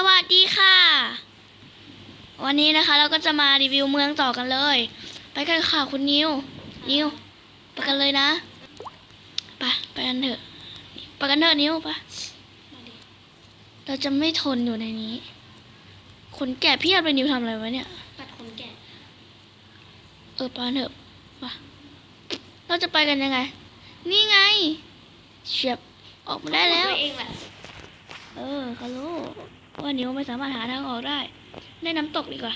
สวัสดีค่ะ วันนี้นะคะเราก็จะมารีวิวเมืองต่อกันเลย ไปกันค่ะคุณนิว นิวไปกันเลยนะไปไปกันเถอะไปกันเถอะนิวไปเราจะไม่ทนอยู่ในนี้ขนแกะเพียบเลยนิวทำอะไรไว้เนี่ยตัดขนแกะเออไปกันเถอะไปเราจะไปกันยังไง นี่ไงเฉียบออกมาได้แล้วตัวเองแหละเออเขารู้ ว่านิวไม่สามารถหาทางออกได้ในน้ำตกดีกว่า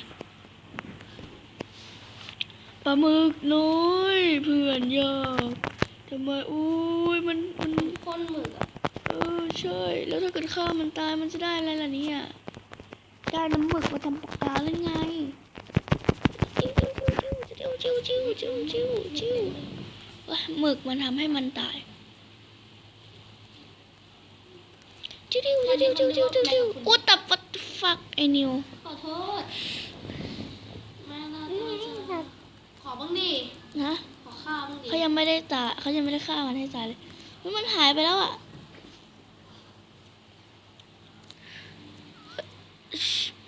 ปลาหมึกน้อยเพื่อนยากทำไมอุ้ยมันมันพ่นหมึกอะเออใช่แล้วถ้าเกิดข้ามันตายมันจะได้อะไรล่ะเนี่ยได้น้ำหมึกมาทำปากกาหรือไงจิ้วจิ้วจิ้วจิ้วจิ้วจิ้วจิ้วเอ้ยหมึกมันทำให้มันตาย จิ้วจิ้วจิ้วจิ้วจิ้วจิ้วจิ้วโอ้ตับฟัดฟักไอ้นิวขอโทษแม่น่าจะขอบ้างดินะขอข้าวบ้างดิเขายังไม่ได้ตาเขายังไม่ได้ฆ่ามันให้ตายเลยมันหายไปแล้วอะ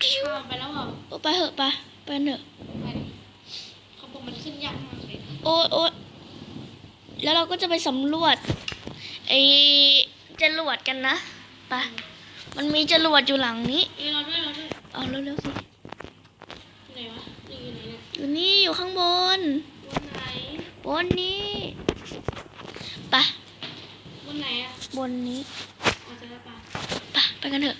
ข้าวไปแล้วเหรอโอ้ไปเถอะไปไปเถอะเขาบอกมันขึ้นยากมากเลยโอ้ยโอ้ยแล้วเราก็จะไปสำรวจไอ้จรวดกันนะ ไปมันมีจรวดอยู่หลังนี้ เอ้ยเราด้วยเราด้วยเอาเร็วๆสิ ไหนวะนี่อยู่ไหนเนี่ยอยู่นี่อยู่ข้างบน บนไหนบนนี้ไปบนไหนอะบนนี้เอาจะได้ปะไปไปกันเถอะ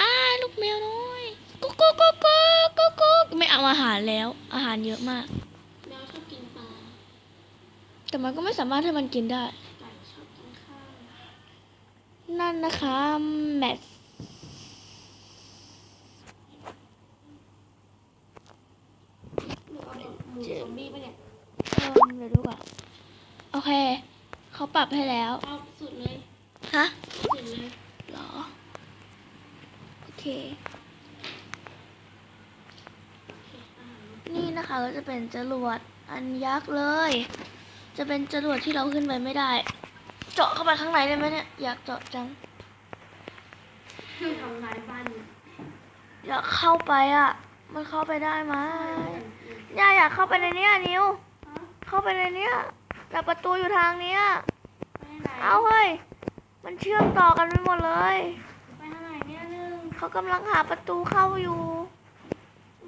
อ้าลูกแมวน้อยกุ๊กกุ๊กกุ๊กกุ๊กกุ๊กกุ๊กไม่เอาอาหารแล้ว อาหารเยอะมาก แมวชอบกินปลาแต่มันก็ไม่สามารถให้มันกินได้ ไก่ชอบกินข้าว นั่นนะคะแมทหมูเอาเด็กหมูซอมบี้ปะเนี่ยเออเดี๋ยวดูก่อนโอเค เขาปรับให้แล้ว เอาสุดเลย ฮะ สุดเลยเหรอ โอเค นี่นะคะก็จะเป็นจรวดอันยักษ์เลย จะเป็นจรวดที่เราขึ้นไปไม่ได้ เจาะเข้าไปข้างในได้ไหมเนี่ย อยากเจาะจัง คือทำลายบ้านอยากเข้าไปอะ มันเข้าไปได้ไหมย่าอยากเข้าไปในเนี้ยนิว เข้าไปในเนี้ยแต่ประตูอยู่ทางเนี้ยไปไหนเอาเฮ้ย มันเชื่อมต่อกันไปหมดเลย ไปทางไหนเนี่ยหนึ่งเขากำลังหาประตูเข้าอยู่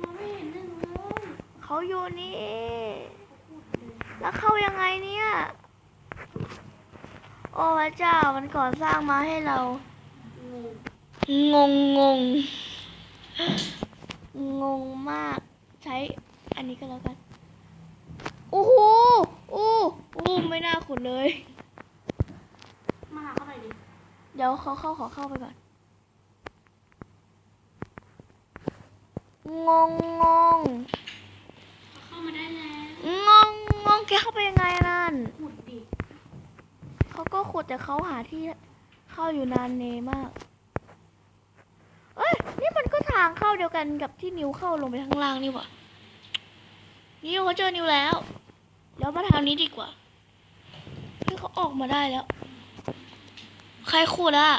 มองไม่เห็นหนึ่งเลยเขาอยู่นี่ แล้วเข้ายังไงเนี่ย โอ้พระเจ้ามันก่อสร้างมาให้เรางูง งงงงงมาก ใช้อันนี้ก็แล้วกันโอ้โหอู้อู้ไม่น่าขุดเลย มาหาเขาหน่อยดิ เดี๋ยวเขาเข้าขอเข้าไปก่อน งงงงเขาเข้ามาได้แล้วงงงงแกเข้าไปยังไงอะนั่น ขุดดิเขาก็ขุดแต่เขาหาที่เข้าอยู่นานเนมากเอ้ยนี่มันก็ทางเข้าเดียวกันกับที่นิวเข้าลงไปข้างล่างนี่หว่านิวเขาเจอนิวแล้ว แล้วมาทางนี้ดีกว่าพี่เขาออกมาได้แล้ว ใครขุดอะ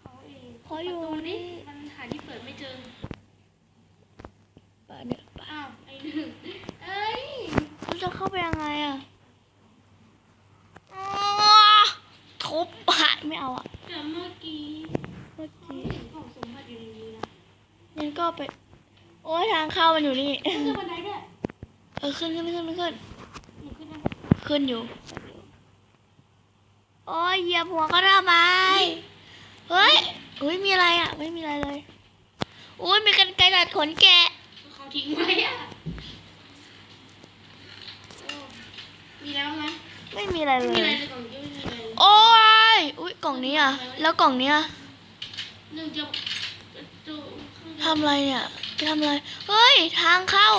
เขาเองเขาอยู่ประตูนี่มันหาที่เปิดไม่เจอป่ะเนี่ยป่ะอ้าวไอ้หนึ่งเอ้ยเขาจะเข้าไปยังไงอะอ๋อทุบหายไม่เอาอะแต่เมื่อกี้เมื่อเขากี้เห็นของสมบัติอยู่ในนี้นะ งั้น ก็ไป โอ้ยทางเข้ามันอยู่นี่ ขึ้นบันไดด้วยเออขึ้นขึ้นขึ้นขึ้น หนูขึ้นได้ขึ้นอยู่ โอ้ยเหยียบหัวก็ทำไม เฮ้ยอุ้ยมีอะไรอะ ไม่มีอะไรเลยอุ้ยมีกันไกรตัดขนแกะ เขาทิ้งไว้อะโอ้มีแล้วไหมไม่มีอะไรเลไม่มีอะไรย ในกล่องนี้ไม่มีอะไรเลย โอ้ย อุ้ยกล่องนี้อะ แล้วกล่องเนี้ยหนึ่งจะจะข้างบน ทำอะไรเนี่ยจะทำอะไร เฮ้ย ทางเข้า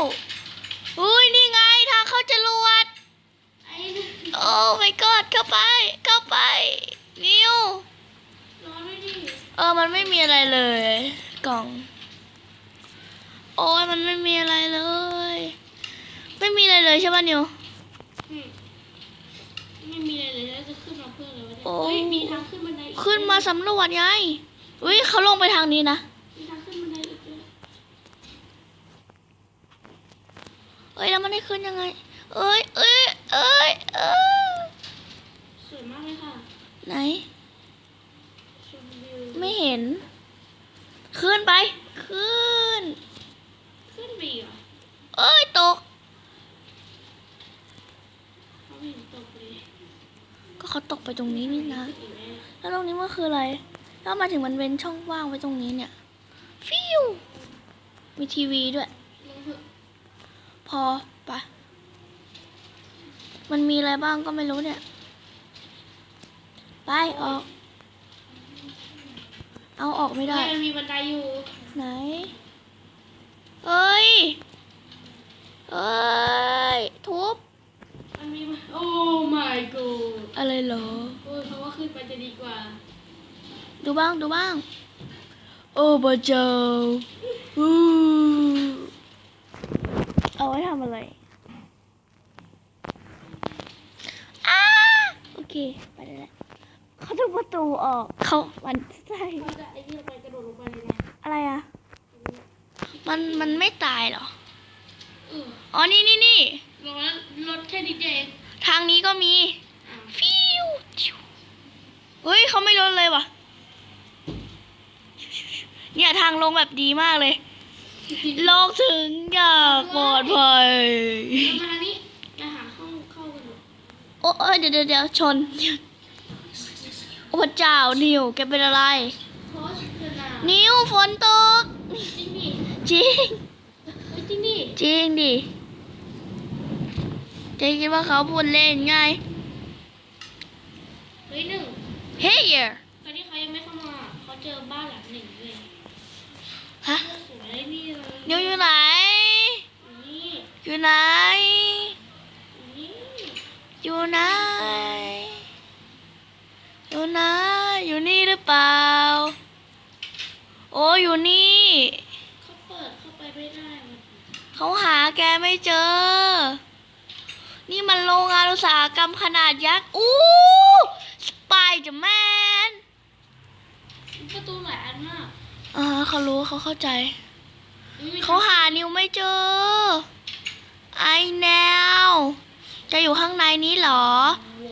อุ้ยนี่ไงทางเข้าจรวดไอ้หนึ่งโอ้ my god เข้าไป เข้าไป นิวรอด้วยดิเออ มันไม่มีอะไรเลย กล่อง โอ้ยมันไม่มีอะไรเลย ไม่มีอะไรเลยใช่ป่ะนิวอืมไม่มีอะไรเลยแล้วจะขึ้นมาเพื่ออะไรวะเนี่ยโอ้เฮ้ยมีทางขึ้นบันไดอีกขึ้นมาสำรวจไงอุ้ยเขาลงไปทางนี้นะ มีทางขึ้นบันไดอีกด้วย เอ้ยแล้วมันได้ ขึ้นยังไง เอ้ยเอ้ยเอ้ยเอ้ยสวยมากเลยค่ะไหน ชมวิวไม่เห็น ขึ้นไป ขึ้น ขึ้นไปอีกเหรอเอ้ยตก เขาไม่เห็นตกเลยก็เขาตกไปตรงนี้นี่นะ ขึ้อีกไหมแล้วตรงนี้มันคืออะไร แล้วมาถึงมันเป็นช่องว่างไว้ตรงนี้เนี่ย ฟิวมีทีวีด้วย ลงเถอะพอ ปะมันมีอะไรบ้างก็ไม่รู้เนี่ย ไปออก เอาออกไม่ได้เฮ้ยมันมีบันไดอยู่ ไหน เอ้ย เอ้ย ทุบ มันมีบันโอ้ my god อะไรเหรอ โอ้ยเพราะว่าขึ้นไปจะดีกว่า ดูบ้างดูบ้าง โอ้บาเจ้าอู้เอาไว้ทำอะไรอ้าโอ เค ไปได้แล้วเขาทุบประตูออกเขามันใช่เขาจะไอ้ที่ลงไปกระโดดลงไปเลยนะอะไรอะ มันมันไม่ตายเหรอเอออ๋อ นี่นี่นี่ลงแล้วรถแค่นิดเดียวเองทางนี้ก็มี อ้าวฟิวชิวเฮ้ยเขาไม่ลดเลยว่ะ เนี่ยทางลงแบบดีมากเลยโลกถึงอย่างปลอดภัยเรามาทางนี้ไปหาห้องเข้ากันเถอะ โอ้เอ้ยเดี๋ยวเดี๋ยวเดี๋ยวชน โอ้พระเจ้า นิวแกเป็นอะไรเพราะเธอหนานิวฝนตก จริงดิจริงเฮ้ยจริงดิ จริงดิเจ๊คิดว่าเขาพูดเล่นไง เฮ้ยหนึ่ง เฮ้ยตอนนี้เขายังไม่เข้ามาเขาเจอบ้านหลังหนึ่งเลยฮะสวยนี่เลยนิวอยู่ไหนนี่อยู่ไหนนี่ อยู่ไหนอยู่ไหนอยู่นี่หรือเปล่า โอ้อยู่นี่ เขาเปิดเข้าไปไม่ได้มันเขาหาแกไม่เจอ นี่มันโรงงานอุตสาหกรรมขนาดยักษ์ อู้สไปเดอร์แมนประตูหลายอันมากอ่าเขารู้เขาเข้าใจ อุ๊ยมีเขาหานิวไม่เจอ ไอแนว จะอยู่ข้างในนี้เหรอ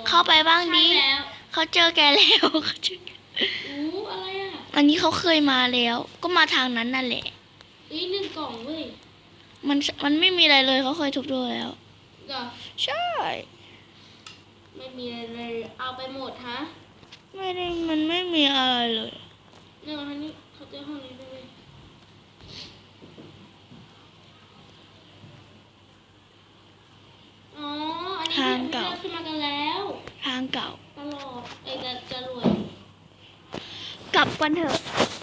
เข้าไปบ้างดิใช่แล้วเขาเจอแกแล้วเขาเจอแกอู้อะไรอะอันนี้เขาเคยมาแล้ว ก็มาทางนั้นนั่นแหละเอ้ยหนึ่งกล่องเว้ยมันมันไม่มีอะไรเลยเขาเคยทุบดูแล้วเหรอใช่ ไม่มีอะไรเลยเอาไปหมดฮะไม่ได้มันไม่มีอะไรเลยเนี่ยมาทางนี้เขาเจอห้องนี้ด้วยเว้ยอ๋อ อันนี้ ทางเก่าที่รขึ้นมากันแล้วทางเก่า ตลอดไอ้จะจะรวยกลับกันเถอะ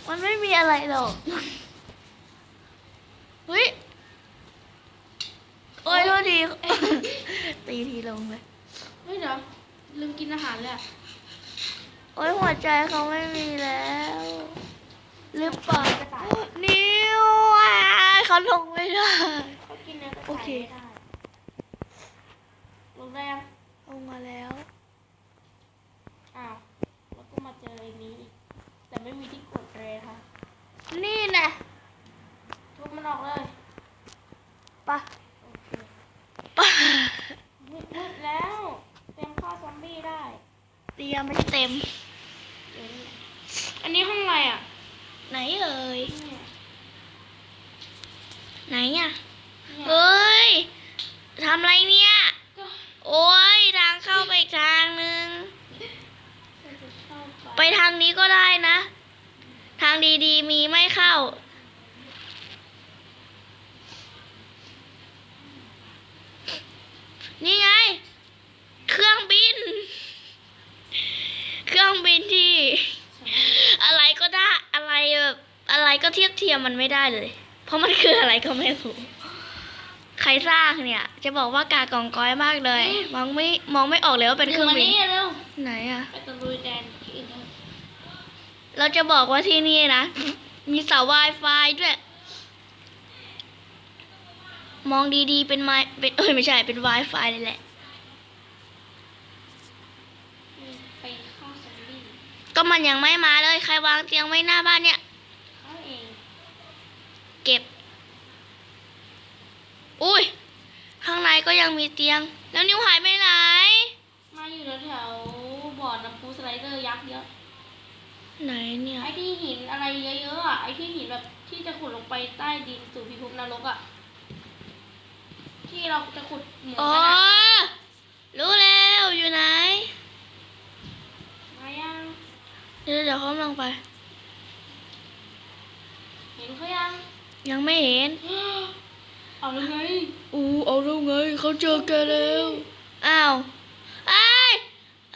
มันไม่มีอะไรหรอกเฮ้ยโอ้ยโทษทีตีทีลงเลยเฮ้ยเดี๋ยวลืมกินอาหารเลยอะโอ้ยหัวใจเขาไม่มีแล้วหรือเปล่านิ้วอะเขาลงไม่ได้ เขากินเนื้อกระโอต่ายเค ไม่ได้ลง ได้ยังลงมาแล้ว อ้าว แล้วก็มาเจอไอ้นี้อีก แต่ไม่มีที่กดเลยค่ะ นี่แน่ทุบมันออกเลยปะโอเคปะมืดมืดแล้ว เตรียมฆ่าซอมบี้ได้ เตรียมไม่เต็มเดี๋ยวนี้อันนี้ห้องอะไรอะ ไหนเอ่ย เนี่ยไหนอะ เนี่ยเฮ้ยทำไรเนี่ยก็ โอ้ยทางเข้าไปอีกทางนึง ไปทางนี้ก็ได้นะ ทางดีๆมีไม่เข้า นี่ไง เครื่องบิน เครื่องบินที่ อะไรก็ได้อะไรแบบอะไรก็เทียบเทียมมันไม่ได้เลย เพราะมันคืออะไรก็ไม่รู้ ใครสร้างเนี่ย จะบอกว่ากากองก้อยมากเลย มองไม่มองไม่ออกเลยว่าเป็นเครื่องมาบินนี่เร็วไหนอะไปตะลุยแดนที่อื่นเถอะเราจะบอกว่าที่นี่นะ มีเสา Wi-Fi ด้วย มองดีๆเป็นไม้เป็นเอ้ยไม่ใช่เป็น Wi-Fi เลยแหละไปฆ่าซอมบี้ก็มันยังไม่มาเลย ใครวางเตียงไว้หน้าบ้านเนี่ยเขาเองเก็บ อุ้ย ข้างในก็ยังมีเตียง แล้วนิ้วหายไปไหน มาอยู่แถวๆบ่อน้ำพุสไลเดอร์ยักษ์เยอะไหนเนี่ย ไอ้ที่หินอะไรเยอะๆอะไอ้ที่หินแบบที่จะขุดลงไปใต้ดินสู่พิภพนรกอะที่เราจะขุดเหมือนอ๋อกันอะรู้แล้วอยู่ไหน มายังเดี๋ยวเดี๋ยวเขากำลังไป เห็นเขายังยังไม่เห็น เอาเลยไงอู้เอาแล้วไงเขาเจอแกแล้วอ้าวไอ้าย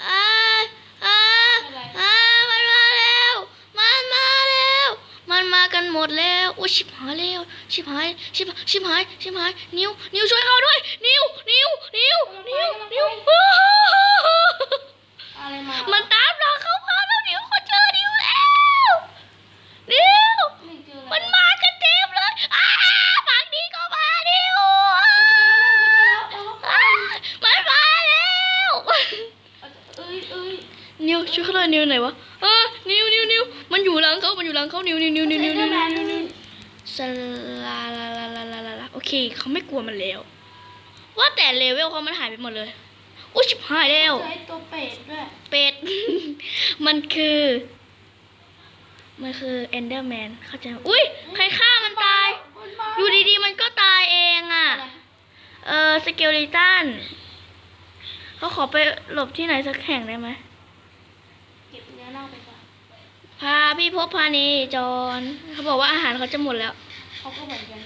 อ้ายอ้ายอะไรอ้ายมันมาแล้ว มันมาแล้ว มันมากันหมดแล้วอุ้ยชิบหายแล้วชิบหายชิบชิบหายชิบหายนิ้วนิ้วช่วยเขาด้วย นิ้วนิ้วนิ้วนิ้วนิ้วอะไรมามันตามเราเข้ามาแล้วนิ้วเขาเจอนิ้วแล้วนิ้วไม่เจอมันมากันเต็มเลยอ้า นิวช่วยเขาหน่อยนิวไหนวะเออนิวนิวนิวมันอยู่หลังเขามันอยู่หลังเขานิวนิวนิวนิวนิวนิวนิวนิวนิวสลาลาลาลาลาลาลาโอเคเขาไม่กลัวมันแล้ว ว่าแต่เลเวลเขามันหายไปหมดเลยอุ้ยชิบหายแล้วใช้ตัวเป็ดด้วยเป็ด มันคือ มันคือเอนเดอร์แมนเข้าใจไหมอุ้ยใครฆ่ามันตายมันมาอยู่ดีๆ มันก็ตายเองอะอะไรเออสเกลิตันเขาขอไปหลบที่ไหนสักแห่งได้ไหม เก็บเนื้อเน่าไปก่อนพาพี่พบพานีจอนเขาบอกว่าอาหารเขาจะหมดแล้ว เขาก็เหมือนกัน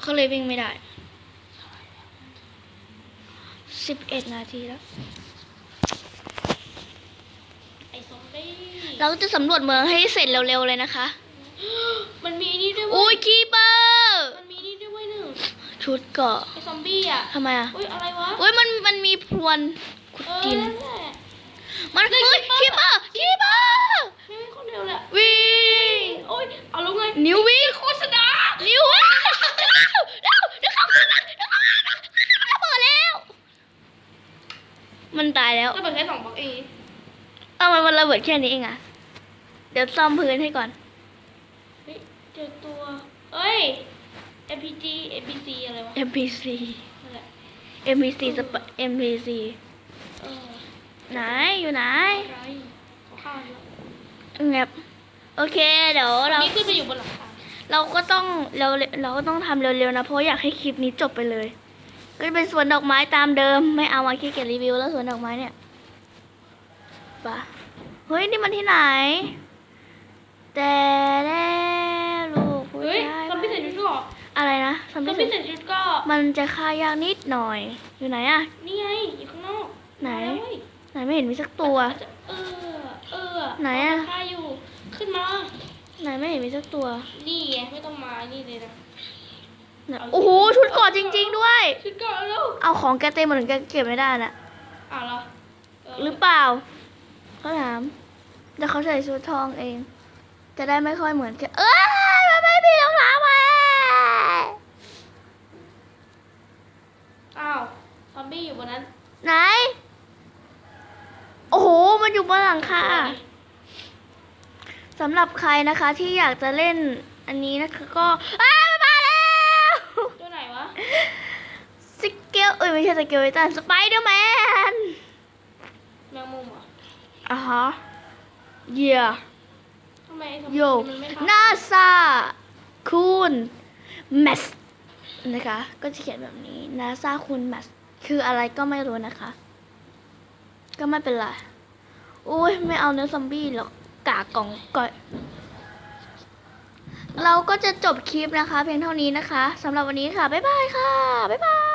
เขาเลยวิ่งไม่ได้สิบเอ็ดนาทีแล้ว ไอ้ซอมบี้เราจะสำรวจเมืองให้เสร็จเร็วๆเลยนะคะ มันมีนี่ด้วยเว้อุ้ยยคีเปอร์มันมีนี่ด้วยเว้ยหนึ่งชุดเกาะไอ้ซอมบี้อะทำไมอะ อุ้ยอะไรวะอุ้ยมันมันมีพรวนขุดเออกิน นั่นแหละ มันเฮ้ยคีเปอร์คีเปอร์ไม่ไม่คนเดียวเลยอะวิ่งโอ้ยเอาแล้วไงนิ้ววิ่งโฆษณานิ้ววิ่งเร็วเร็วเดี๋ยวเขามาเดี๋ยวเขามาระเบิดแล้ว มันตายแล้วก็เป็นแค่สองบล็อกเองเอามันมันระเบิดแค่นี้เองอะเดี๋ยวซ่อมพื้นให้ก่อนเฮ้ยเจอตัวเอ้ย MPG MPC อะไรวะ NPC นั่นแหละ NPC สป NPC เออ ไหนอยู่ไหนอะไรเขาฆ่าเยอะเงียบโอเค เดี๋ยวเรานี่ขึ้นไปอยู่บนหลังคาเราก็ต้องเราเราก็ต้องทำเร็วๆนะเพราะอยากให้คลิปนี้จบไปเลย ก็จะเป็นสวนดอกไม้ตามเดิม ไม่เอามาขี้เกียจรีวิวแล้วสวนดอกไม้เนี่ยปะเฮ้ยนี่มันที่ไหน แต่แล้วลูกผู้เฮ้ยชายซอมบี้ใส่ชุดเก็อะไรนะซอมซอบี้มบี้ใส่ชุดเก็ มันจะฆ่ายากนิดหน่อย อยู่ไหนอะนี่ไงอยู่ข้างนอกไหนมาแล้วเว้ย ไหนไม่เห็นมีสักตัว เออ เออไหนอะฆ่าอยู่ ขึ้นมา ไหนไม่เห็นมีสักตัวนี่ไงไม่ต้องมานี่เลยนะไหนโอ้โหชุดเกอดจริง ๆ ด้วย ชุดเก็แล้วเอาของแกเต็มหมดถึงแกเก็บไม่ได้น่ะ อ้าวเหรอเหรือเปล่าเขาถามแต่เขาใส่ชุดทองเอง จะได้ไม่ค่อยเหมือนกันเอ้ยมันไม่มีรองเท้ามา อ้าวซอมบี้อยู่บนนั้น ไหน โอ้โห มันอยู่บนห ลังคาสำหรับใครนะคะที่อยากจะเล่นอันนี้นะคะก็อ้าวมันมาแล้วตัวไหนวะสเกลเอ้ยไม่ใช่สเกลตันสไปเดอร์แมนแมงมุมเหรออะฮะเยี่ยทำไมไอ้ซอมโยบี้มันไม่ฆ่านาซาคูณแมสนะคะ ก็จะเขียนแบบนี้นาซาคูณแมสคืออะไรก็ไม่รู้นะคะ ก็ไม่เป็นไร อุ้ยไม่เอาเนื้อซอมบี้หรอกกากกล่องก่อยเราก็จะจบคลิปนะคะ เพียงเท่านี้นะคะสำหรับวันนี้ค่ะ บ๊ายบายค่ะ บ๊ายบาย